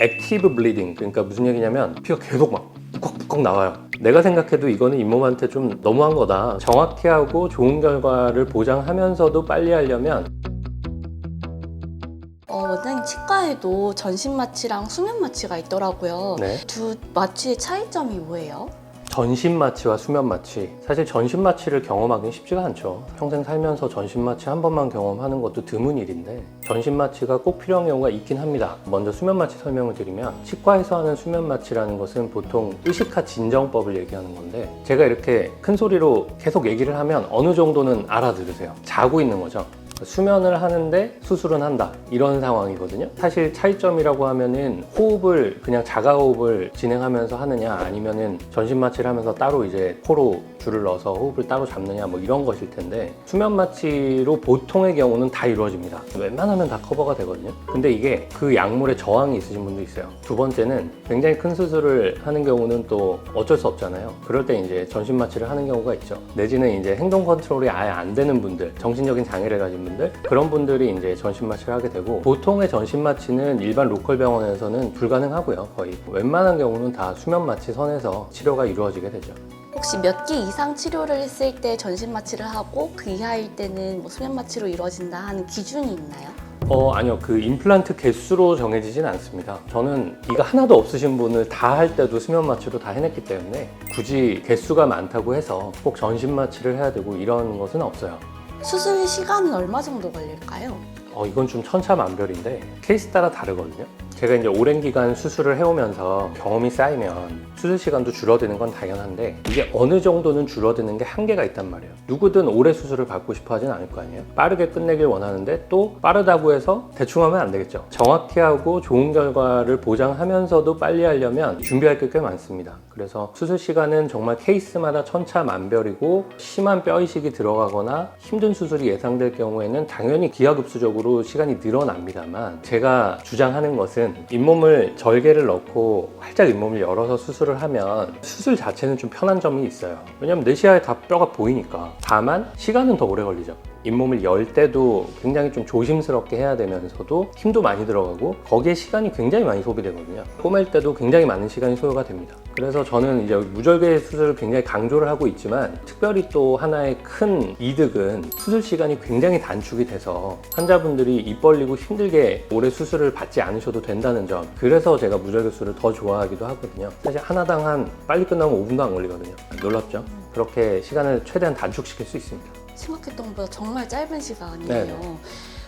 액티브 블리딩 그러니까 무슨 얘기냐면 피가 계속 막 푹꺽푹꺽 나와요 내가 생각해도 이거는 잇몸한테 좀 너무한 거다 정확히 하고 좋은 결과를 보장하면서도 빨리 하려면 어, 원장님 치과에도 전신 마취랑 수면 마취가 있더라고요. 네. 두 마취의 차이점이 뭐예요? 전신 마취와 수면 마취. 사실 전신 마취를 경험하기는 쉽지가 않죠. 평생 살면서 전신 마취 한 번만 경험하는 것도 드문 일인데 전신 마취가 꼭 필요한 경우가 있긴 합니다. 먼저 수면 마취 설명을 드리면 치과에서 하는 수면 마취라는 것은 보통 의식화 진정법을 얘기하는 건데 제가 이렇게 큰 소리로 계속 얘기를 하면 어느 정도는 알아들으세요. 자고 있는 거죠 수면을 하는데 수술은 한다. 이런 상황이거든요. 사실 차이점이라고 하면은 호흡을 그냥 자가호흡을 진행하면서 하느냐 아니면은 전신 마취를 하면서 따로 이제 코로 줄을 넣어서 호흡을 따로 잡느냐 뭐 이런 것일 텐데 수면 마취로 보통의 경우는 다 이루어집니다. 웬만하면 다 커버가 되거든요. 근데 이게 그 약물에 저항이 있으신 분도 있어요. 두 번째는 굉장히 큰 수술을 하는 경우는 또 어쩔 수 없잖아요. 그럴 때 이제 전신 마취를 하는 경우가 있죠. 내지는 이제 행동 컨트롤이 아예 안 되는 분들 정신적인 장애를 가진 분들 그런 분들이 이제 전신 마취를 하게 되고 보통의 전신 마취는 일반 로컬 병원에서는 불가능하고요. 거의 웬만한 경우는 다 수면 마취 선에서 치료가 이루어지게 되죠. 혹시 몇 개 이상 치료를 했을 때 전신 마취를 하고 그 이하일 때는 뭐 수면 마취로 이루어진다 하는 기준이 있나요? 어 아니요. 그 임플란트 개수로 정해지진 않습니다. 저는 이가 하나도 없으신 분을 다 할 때도 수면 마취로 다 해냈기 때문에 굳이 개수가 많다고 해서 꼭 전신 마취를 해야 되고 이런 것은 없어요 수술 시간은 얼마 정도 걸릴까요? 어, 이건 좀 천차만별인데 케이스 따라 다르거든요. 제가 이제 오랜 기간 수술을 해오면서 경험이 쌓이면 수술 시간도 줄어드는 건 당연한데 이게 어느 정도는 줄어드는 게 한계가 있단 말이에요. 누구든 오래 수술을 받고 싶어 하진 않을 거 아니에요. 빠르게 끝내길 원하는데 또 빠르다고 해서 대충 하면 안 되겠죠. 정확히 하고 좋은 결과를 보장하면서도 빨리 하려면 준비할 게 꽤 많습니다. 그래서 수술 시간은 정말 케이스마다 천차만별이고 심한 뼈 이식이 들어가거나 힘든 수술이 예상될 경우에는 당연히 기하급수적으로 시간이 늘어납니다만 제가 주장하는 것은 잇몸을 절개를 넣고 활짝 잇몸을 열어서 수술을 하면 수술 자체는 좀 편한 점이 있어요. 왜냐면 내 시야에 다 뼈가 보이니까. 다만 시간은 더 오래 걸리죠. 잇몸을 열 때도 굉장히 좀 조심스럽게 해야 되면서도 힘도 많이 들어가고 거기에 시간이 굉장히 많이 소비되거든요. 꼬맬 때도 굉장히 많은 시간이 소요가 됩니다. 그래서 저는 이제 무절개 수술을 굉장히 강조를 하고 있지만 특별히 또 하나의 큰 이득은 수술 시간이 굉장히 단축이 돼서 환자분들이 입 벌리고 힘들게 오래 수술을 받지 않으셔도 된다는 점. 그래서 제가 무절개 수술을 더 좋아하기도 하거든요. 사실 하나당 한 빨리 끝나면 5분도 안 걸리거든요. 놀랍죠? 그렇게 시간을 최대한 단축시킬 수 있습니다. 생각했던 것보다 정말 짧은 시간이에요. 네네.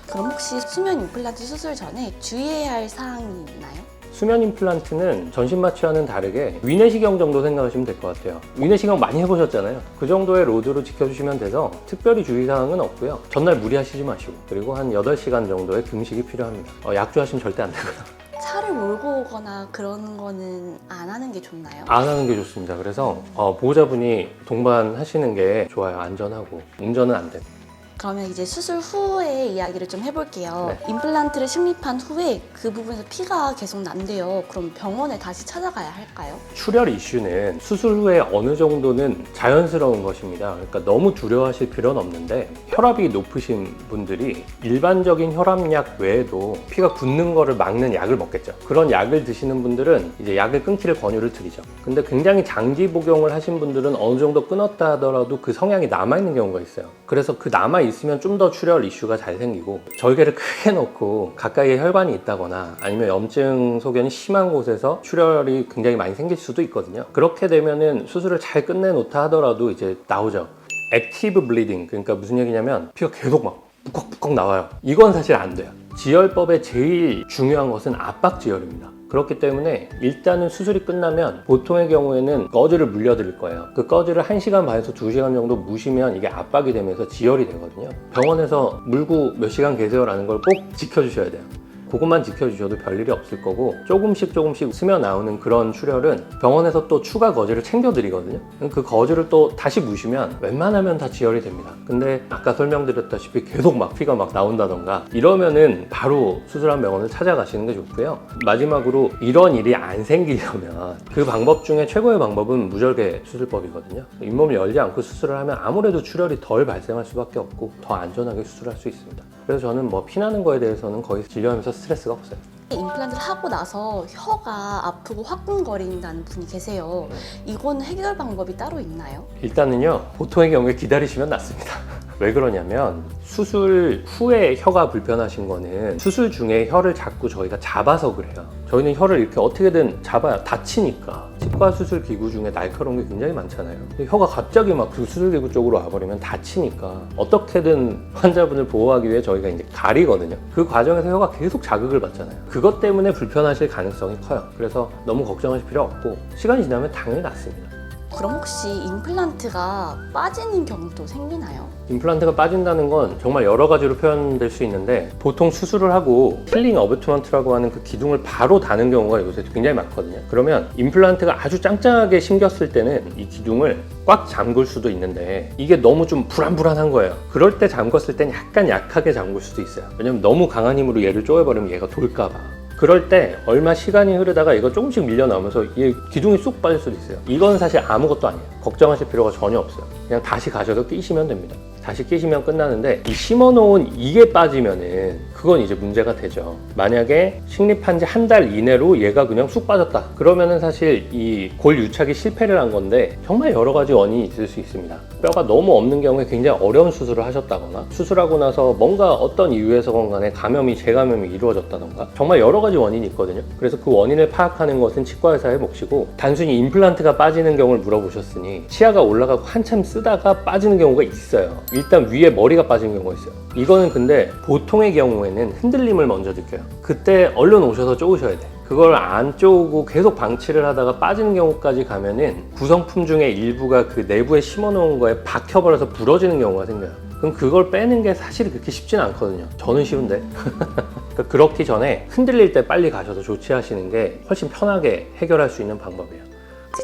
그럼 혹시 수면 임플란트 수술 전에 주의해야 할 사항이 있나요? 수면 임플란트는 전신 마취와는 다르게 위내시경 정도 생각하시면 될 것 같아요. 위내시경 많이 해보셨잖아요. 그 정도의 로드로 지켜주시면 돼서 특별히 주의사항은 없고요. 전날 무리하시지 마시고 그리고 한 8시간 정도의 금식이 필요합니다. 어, 약주하시면 절대 안 되고요. 차를 몰고 오거나 그런 거는 안 하는 게 좋나요? 안 하는 게 좋습니다. 그래서 어, 보호자분이 동반하시는 게 좋아요. 안전하고 운전은 안 되고. 그러면 이제 수술 후에 이야기를 좀 해볼게요. 네. 임플란트를 식립한 후에 그 부분에서 피가 계속 난대요. 그럼 병원에 다시 찾아가야 할까요? 출혈 이슈는 수술 후에 어느 정도는 자연스러운 것입니다. 그러니까 너무 두려워하실 필요는 없는데 혈압이 높으신 분들이 일반적인 혈압약 외에도 피가 굳는 거를 막는 약을 먹겠죠. 그런 약을 드시는 분들은 이제 약을 끊기를 권유를 드리죠. 근데 굉장히 장기 복용을 하신 분들은 어느 정도 끊었다 하더라도 그 성향이 남아있는 경우가 있어요. 그래서 그 남아 있으면 좀 더 출혈 이슈가 잘 생기고 절개를 크게 넣고 가까이에 혈관이 있다거나 아니면 염증 소견이 심한 곳에서 출혈이 굉장히 많이 생길 수도 있거든요. 그렇게 되면은 수술을 잘 끝내놓다 하더라도 이제 나오죠. 액티브 블리딩 그러니까 무슨 얘기냐면 피가 계속 막 푹꺽푹꺽 나와요. 이건 사실 안 돼요. 지혈법의 제일 중요한 것은 압박 지혈입니다. 그렇기 때문에 일단은 수술이 끝나면 보통의 경우에는 꺼즈를 물려드릴 거예요. 그 꺼즈를 1시간 반에서 2시간 정도 무시면 이게 압박이 되면서 지혈이 되거든요. 병원에서 물고 몇 시간 계세요라는 걸 꼭 지켜주셔야 돼요. 그것만 지켜주셔도 별일이 없을 거고 조금씩 조금씩 스며 나오는 그런 출혈은 병원에서 또 추가 거즈를 챙겨드리거든요. 그 거즈를 또 다시 무시면 웬만하면 다 지혈이 됩니다. 근데 아까 설명드렸다시피 계속 막 피가 막 나온다던가 이러면은 바로 수술한 병원을 찾아가시는 게 좋고요. 마지막으로 이런 일이 안 생기려면 그 방법 중에 최고의 방법은 무절개 수술법이거든요. 잇몸을 열지 않고 수술을 하면 아무래도 출혈이 덜 발생할 수밖에 없고 더 안전하게 수술할 수 있습니다. 그래서 저는 뭐 피나는 거에 대해서는 거의 진료하면서 스트레스가 없어요. 임플란트를 하고 나서 혀가 아프고 화끈거린다는 분이 계세요. 이건 해결 방법이 따로 있나요? 일단은요 보통의 경우에 기다리시면 낫습니다 왜 그러냐면 수술 후에 혀가 불편하신 거는 수술 중에 혀를 자꾸 저희가 잡아서 그래요. 저희는 혀를 이렇게 어떻게든 잡아야 다치니까. 치과 수술 기구 중에 날카로운 게 굉장히 많잖아요. 근데 혀가 갑자기 막 그 수술 기구 쪽으로 와버리면 다치니까 어떻게든 환자분을 보호하기 위해 저희가 이제 가리거든요. 그 과정에서 혀가 계속 자극을 받잖아요. 그것 때문에 불편하실 가능성이 커요. 그래서 너무 걱정하실 필요 없고 시간이 지나면 당연히 낫습니다 그럼 혹시 임플란트가 빠지는 경우도 생기나요? 임플란트가 빠진다는 건 정말 여러 가지로 표현될 수 있는데 보통 수술을 하고 힐링 어베트먼트라고 하는 그 기둥을 바로 다는 경우가 요새 굉장히 많거든요. 그러면 임플란트가 아주 짱짱하게 심겼을 때는 이 기둥을 꽉 잠글 수도 있는데 이게 너무 좀 불안불안한 거예요. 그럴 때 잠궜을 땐 약간 약하게 잠글 수도 있어요. 왜냐면 너무 강한 힘으로 얘를 쪼여버리면 얘가 돌까봐. 그럴 때 얼마 시간이 흐르다가 이거 조금씩 밀려 나오면서 이 기둥이 쑥 빠질 수도 있어요. 이건 사실 아무것도 아니에요. 걱정하실 필요가 전혀 없어요. 그냥 다시 가셔서 끼시면 됩니다. 다시 끼시면 끝나는데 이 심어놓은 이게 빠지면은 그건 이제 문제가 되죠. 만약에 식립한 지 한 달 이내로 얘가 그냥 쑥 빠졌다. 그러면은 사실 이 골 유착이 실패를 한 건데 정말 여러 가지 원인이 있을 수 있습니다. 뼈가 너무 없는 경우에 굉장히 어려운 수술을 하셨다거나 수술하고 나서 뭔가 어떤 이유에서건 간에 감염이 재감염이 이루어졌다던가 정말 여러 가지 원인이 있거든요. 그래서 그 원인을 파악하는 것은 치과 의사의 몫이고 단순히 임플란트가 빠지는 경우를 물어보셨으니 치아가 올라가고 한참 쓰다가 빠지는 경우가 있어요. 일단 위에 머리가 빠지는 경우가 있어요. 이거는 근데 보통의 경우에는 흔들림을 먼저 느껴요. 그때 얼른 오셔서 쪼으셔야 돼. 그걸 안 쪼고 계속 방치를 하다가 빠지는 경우까지 가면은 구성품 중에 일부가 그 내부에 심어 놓은 거에 박혀버려서 부러지는 경우가 생겨요. 그럼 그걸 빼는 게 사실 그렇게 쉽진 않거든요. 저는 쉬운데. 그러니까 그렇기 전에 흔들릴 때 빨리 가셔서 조치하시는 게 훨씬 편하게 해결할 수 있는 방법이에요.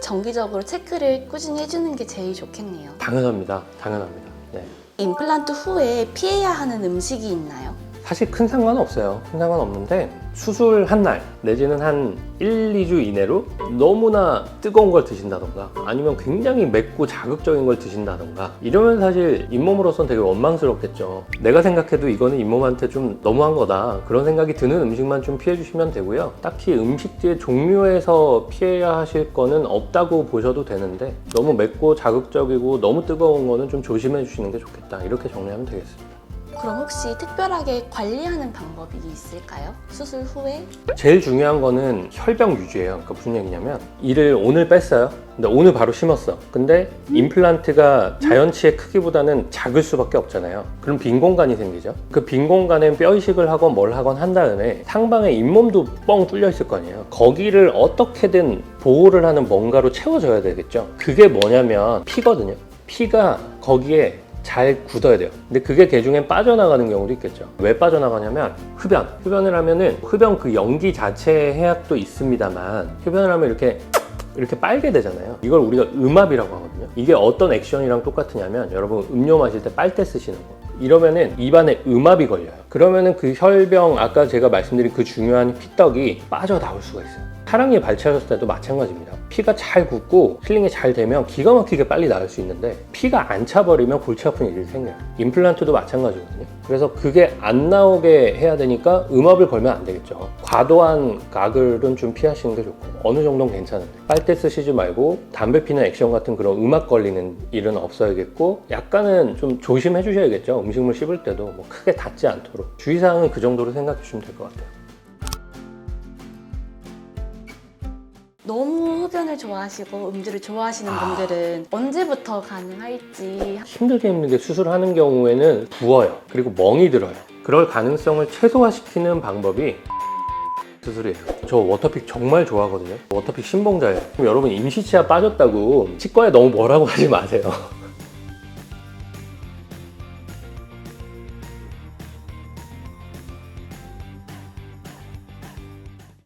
정기적으로 체크를 꾸준히 해주는 게 제일 좋겠네요. 당연합니다. 당연합니다. 네. 임플란트 후에 피해야 하는 음식이 있나요? 사실 큰 상관은 없어요. 큰 상관 없는데 수술 한 날 내지는 한 1, 2주 이내로 너무나 뜨거운 걸 드신다던가 아니면 굉장히 맵고 자극적인 걸 드신다던가 이러면 사실 잇몸으로선 되게 원망스럽겠죠. 내가 생각해도 이거는 잇몸한테 좀 너무한 거다. 그런 생각이 드는 음식만 좀 피해 주시면 되고요. 딱히 음식의 종류에서 피해야 하실 거는 없다고 보셔도 되는데 너무 맵고 자극적이고 너무 뜨거운 거는 좀 조심해 주시는 게 좋겠다. 이렇게 정리하면 되겠습니다. 그럼 혹시 특별하게 관리하는 방법이 있을까요? 수술 후에? 제일 중요한 거는 혈병 유지예요. 그러니까 무슨 얘기냐면 이를 오늘 뺐어요. 근데 오늘 바로 심었어. 근데 임플란트가 자연치의 크기보다는 작을 수밖에 없잖아요. 그럼 빈 공간이 생기죠. 그 빈 공간에 뼈 이식을 하건 뭘 하건 한 다음에 상방에 잇몸도 뻥 뚫려 있을 거 아니에요. 거기를 어떻게든 보호를 하는 뭔가로 채워줘야 되겠죠. 그게 뭐냐면 피거든요. 피가 거기에 잘 굳어야 돼요. 근데 그게 개중에 빠져나가는 경우도 있겠죠. 왜 빠져나가냐면 흡연. 흡연을 하면은 흡연 그 연기 자체의 해악도 있습니다만 흡연을 하면 이렇게 이렇게 빨게 되잖아요. 이걸 우리가 음압이라고 하거든요. 이게 어떤 액션이랑 똑같으냐면 여러분 음료 마실 때 빨대 쓰시는 거. 이러면은 입안에 음압이 걸려요. 그러면은 그 혈병 아까 제가 말씀드린 그 중요한 피떡이 빠져나올 수가 있어요. 사랑니 발치하셨을 때도 마찬가지입니다. 피가 잘 굳고 힐링이 잘 되면 기가 막히게 빨리 나을 수 있는데 피가 안 차버리면 골치 아픈 일이 생겨요. 임플란트도 마찬가지거든요. 그래서 그게 안 나오게 해야 되니까 음압을 걸면 안 되겠죠. 과도한 가글은 좀 피하시는 게 좋고 어느 정도는 괜찮은데 빨대 쓰시지 말고 담배 피는 액션 같은 그런 음악 걸리는 일은 없어야겠고 약간은 좀 조심해 주셔야겠죠. 음식물 씹을 때도 뭐 크게 닿지 않도록 주의사항은 그 정도로 생각해 주시면 될 것 같아요. 너무 흡연을 좋아하시고 음주를 좋아하시는 아. 분들은 언제부터 가능할지 힘들게 힘들게 수술하는 경우에는 부어요. 그리고 멍이 들어요. 그럴 가능성을 최소화시키는 방법이 수술이에요. 저 워터픽 정말 좋아하거든요. 워터픽 신봉자예요. 그럼 여러분 임시치아 빠졌다고 치과에 너무 뭐라고 하지 마세요.